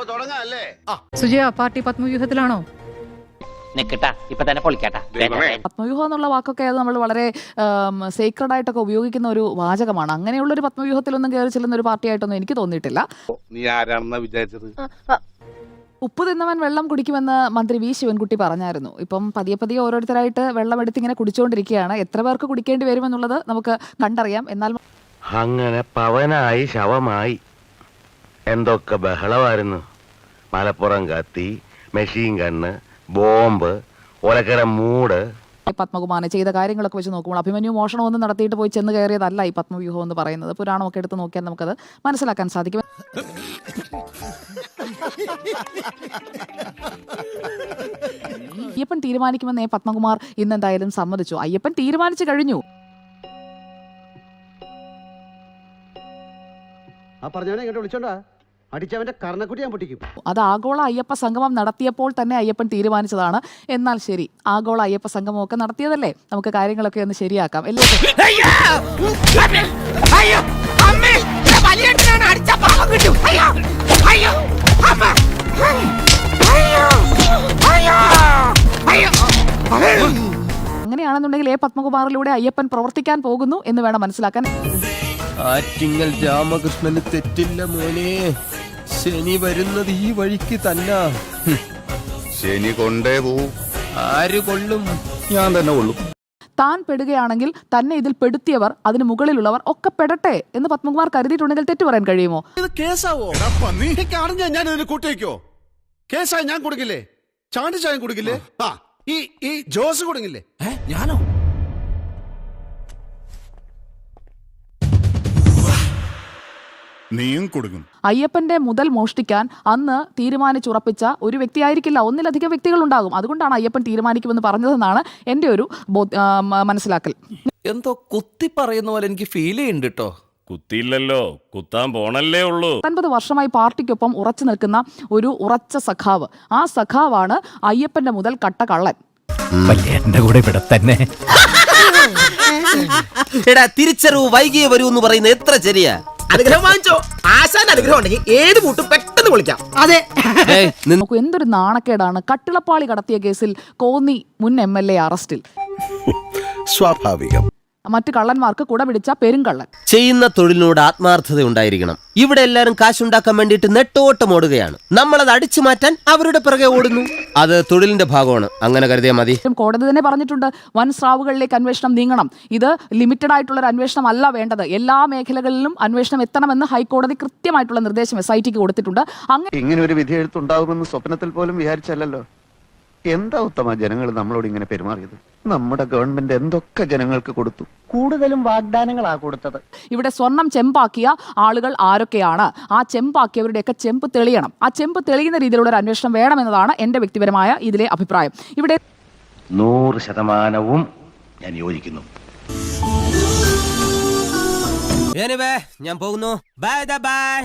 അപ്പൊ തുടങ്ങാം സുജയ പാർട്ടി പത്മവ്യൂഹത്തിലാണോ? നിക്കട്ടാ ഇപ്പൊ തന്നെ പൊളിക്കട്ടാ. പത്മവ്യൂഹം എന്നുള്ള വാക്കൊക്കെ അത് നമ്മൾ വളരെ സീക്രഡ് ആയിട്ടൊക്കെ ഉപയോഗിക്കുന്ന ഒരു വാചകമാണ്. അങ്ങനെയുള്ള ഒരു പത്മവ്യൂഹത്തിലൊന്നും കയറി ചെല്ലുന്ന ഒരു പാർട്ടിയായിട്ടൊന്നും എനിക്ക് തോന്നിയിട്ടില്ല. നീ ആരാണെന്നാ വിചാരിച്ചത്? ഉപ്പ് തിന്നവൻ വെള്ളം കുടിക്കുമെന്ന് മന്ത്രി വി. ശിവൻകുട്ടി പറഞ്ഞായിരുന്നു. ഇപ്പം പതിയെ പതിയെ ഓരോരുത്തരായിട്ട് വെള്ളം എടുത്ത് ഇങ്ങനെ കുടിച്ചുകൊണ്ടിരിക്കുകയാണ് എത്ര പേർക്ക് കുടിക്കേണ്ടി വരുമെന്നുള്ളത് നമുക്ക് കണ്ടറിയാം. എന്നാൽ അങ്ങനെ പവനായി ശവമായി. എന്തൊക്കെ ബഹളമായിരുന്നു. മലപ്പുറം കത്തി മെഷീൻ കണ്ണ് ബോംബ് ഒലക്കര മൂട്. പത്മകുമാരനെ ചെയ്ത കാര്യങ്ങളൊക്കെ വെച്ച് നോക്കുമ്പോൾ അഭിമന്യു മോഷണം ഒന്നും നടത്തിയിട്ട് പോയി ചെന്ന് കയറിയതല്ല ഈ പത്മവ്യൂഹം എന്ന് പറയുന്നത്. പുരാണമൊക്കെ എടുത്ത് നോക്കിയാൽ നമുക്കത് മനസ്സിലാക്കാൻ സാധിക്കും. അയ്യപ്പൻ തീരുമാനിക്കുമെന്ന് പത്മകുമാർ ഇന്ന് എന്തായാലും സമ്മതിച്ചു. അയ്യപ്പൻ തീരുമാനിച്ചു കഴിഞ്ഞു. ആ പറഞ്ഞവനെ ഇങ്ങോട്ട് വിളിച്ചോണ്ടാ. അടിച്ചവന്റെ കർണക്കുട്ടി ഞാൻ പൊട്ടിക്കും. അത് ആഗോള അയ്യപ്പ സംഗമം നടത്തിയപ്പോൾ തന്നെ അയ്യപ്പൻ തീരുമാനിച്ചതാണ്. എന്നാൽ ശരി ആഗോള അയ്യപ്പ സംഗമം ഒക്കെ നടത്തിയതല്ലേ? നമുക്ക് കാര്യങ്ങളൊക്കെ ഒന്ന് ശരിയാക്കാം. എല്ലാ അങ്ങനെയാണെന്നുണ്ടെങ്കിൽ എ പത്മകുമാറിലൂടെ അയ്യപ്പൻ പ്രവർത്തിക്കാൻ പോകുന്നു എന്ന് വേണം മനസ്സിലാക്കാൻ. ആറ്റിങ്ങൽ രാമകൃഷ്ണന് തെറ്റില്ല മോനെ. ശനി വരുന്നത് ഈ വഴിക്ക് തന്നെ. ശനി കൊണ്ടേ പോവും. ആര് കൊള്ളും? ഞാൻ തന്നെ കൊള്ളും. താൻ പെടുകയാണെങ്കിൽ തന്നെ ഇതിൽ പെടുത്തിയവർ അതിന് മുകളിലുള്ളവർ ഒക്കെ പെടട്ടെ എന്ന് പത്മകുമാർ കരുതിയിട്ടുണ്ടെങ്കിൽ തെറ്റു പറയാൻ കഴിയുമോ? ഇത് കേസാവോ? ഞാൻ ഇതിന് കൂട്ടിവെക്കോ? കേസായി ഞാൻ കൊടുക്കില്ലേ? ചാണ്ടി ചായം കൊടുക്കില്ലേ? ആ. ഈ ഈ ജോസ് കൊടുക്കില്ലേ? ഞാനോ? നീയും കൊടുക്കും. അയ്യപ്പന്റെ മുതൽ മോഷ്ടിക്കാൻ അന്ന് തീരുമാനിച്ചുറപ്പിച്ച ഒരു വ്യക്തിയായിരിക്കില്ല. ഒന്നിലധികം വ്യക്തികൾ ഉണ്ടാകും അതുകൊണ്ടാണ് അയ്യപ്പൻ തീരുമാനിക്കുമെന്ന് പറഞ്ഞതെന്നാണ് എന്റെ ഒരു മനസ്സിലാക്കൽ. എന്തോ കുത്തി പറയുന്ന പോലെ എനിക്ക് ഫീൽ ചെയ്യുന്നുണ്ട് കേട്ടോ കുത്തിയില്ലല്ലോ. കുത്താൻ പോണല്ലേ ഉള്ളൂ. പത്തൊൻപത് വർഷമായി പാർട്ടിക്കൊപ്പം ഉറച്ചു നിൽക്കുന്ന ഒരു ഉറച്ച സഖാവ്. ആ സഖാവാണ് അയ്യപ്പന്റെ മുതൽ കട്ട കള്ളൻ എന്റെ കൂടെ ഇവിടെ തന്നെ. എടാ തിരിച്ചറിവ് വൈകിയേ വരൂ എന്ന് പറയുന്നത് എത്ര ശരിയാ? അനുഗ്രഹം വാങ്ങിച്ചോ. ആശാൻ അനുഗ്രഹം ഉണ്ടെങ്കിൽ ഏത് കൂട്ടും പെട്ടെന്ന് വിളിക്കാം. അതെ. നോക്കൂ എന്തൊരു നാണക്കേടാണ് കട്ടിളപ്പാളി കടത്തിയ കേസിൽ കോന്നി മുൻ എം എൽ എ അറസ്റ്റിൽ. സ്വാഭാവികം. മറ്റു കള്ളന്മാർക്ക് കുട പിടിച്ച പെരുങ്കള്ളൻ ചെയ്യുന്ന തൊഴിലിനോട് ആത്മാർത്ഥത ഉണ്ടായിരിക്കണം. ഇവിടെ എല്ലാരും കാശുണ്ടാക്കാൻ വേണ്ടിയിട്ട് നെട്ടോട്ടം ഓടുകയാണ്. നമ്മളത് അടിച്ചു മാറ്റാൻ അവരുടെ പിറകെ ഓടുന്നു. അത് തൊഴിലിന്റെ ഭാഗമാണ്. അങ്ങനെ കരുതിയാൽ മതി. കോടതി തന്നെ പറഞ്ഞിട്ടുണ്ട്. വൻ സ്രാവുകളിലേക്ക് അന്വേഷണം നീങ്ങണം. ഇത് ലിമിറ്റഡ് ആയിട്ടുള്ള ഒരു അന്വേഷണം അല്ല വേണ്ടത്. എല്ലാ മേഖലകളിലും അന്വേഷണം എത്തണമെന്ന് ഹൈക്കോടതി കൃത്യമായിട്ടുള്ള നിർദ്ദേശം എസ് ഐ ടിക്ക് കൊടുത്തിട്ടുണ്ട്. അങ്ങനെ ഇങ്ങനെ ഒരു വിധി എഴുത്തുണ്ടാകുമെന്ന് സ്വപ്നത്തിൽ പോലും വിചാരിച്ചല്ലോ എന്താ ഉത്തമ ജനങ്ങൾ നമ്മളോട് ഇങ്ങനെ പെരുമാറിയത്? നമ്മുടെ ഗവൺമെന്റ് എന്തൊക്കെ ജനങ്ങൾക്ക് കൊടുത്തു? കൂടുതലും വാഗ്ദാനങ്ങളാ കൊടുത്തത്. ഇവിടെ സ്വർണം ചെമ്പാക്കിയ ആളുകൾ ആരൊക്കെയാണ്? ആ ചെമ്പാക്കിയവരുടെയൊക്കെ ചെമ്പ് തെളിയണം. ആ ചെമ്പ് തെളിയുന്ന രീതിയിലുള്ള ഒരു അന്വേഷണം വേണമെന്നതാണ് എന്റെ വ്യക്തിപരമായ ഇതിലെ അഭിപ്രായം. ഇവിടെ നൂറ് ശതമാനവും ഞാൻ യോജിക്കുന്നു. ഞാൻ പോകുന്നു. Bye bye